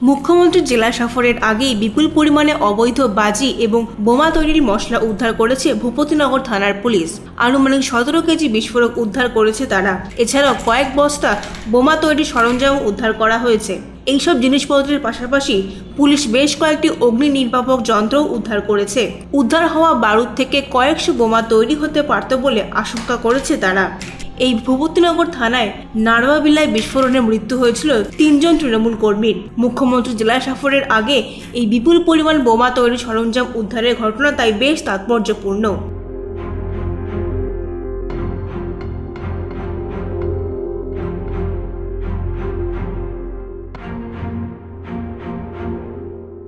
মুখ্যমন্ত্রীর জেলা সফরের আগেই বিপুল পরিমাণে অবৈধ বাজি এবং বোমা তৈরির মশলা উদ্ধার করেছে ভূপতিনগর থানার পুলিশ। আনুমানিক সতেরো কেজি বিস্ফোরক উদ্ধার করেছে তারা। এছাড়াও কয়েক বস্তা বোমা তৈরির সরঞ্জাম উদ্ধার করা হয়েছে। এইসব জিনিসপত্রের পাশাপাশি পুলিশ বেশ কয়েকটি অগ্নি নির্বাপক যন্ত্রও উদ্ধার করেছে। উদ্ধার হওয়া বারুদ থেকে কয়েকশো বোমা তৈরি হতে পারত বলে আশঙ্কা করেছে তারা। এই ভূপতিনগর থানায় নারওয়াবিলায় বিস্ফোরণে মৃত্যু হয়েছিল তিনজন তৃণমূল কর্মীর। মুখ্যমন্ত্রী জেলা সফরের আগে এই বিপুল পরিমাণ বোমা তৈরি সরঞ্জাম উদ্ধারের ঘটনা তাই বেশ তাৎপর্যপূর্ণ।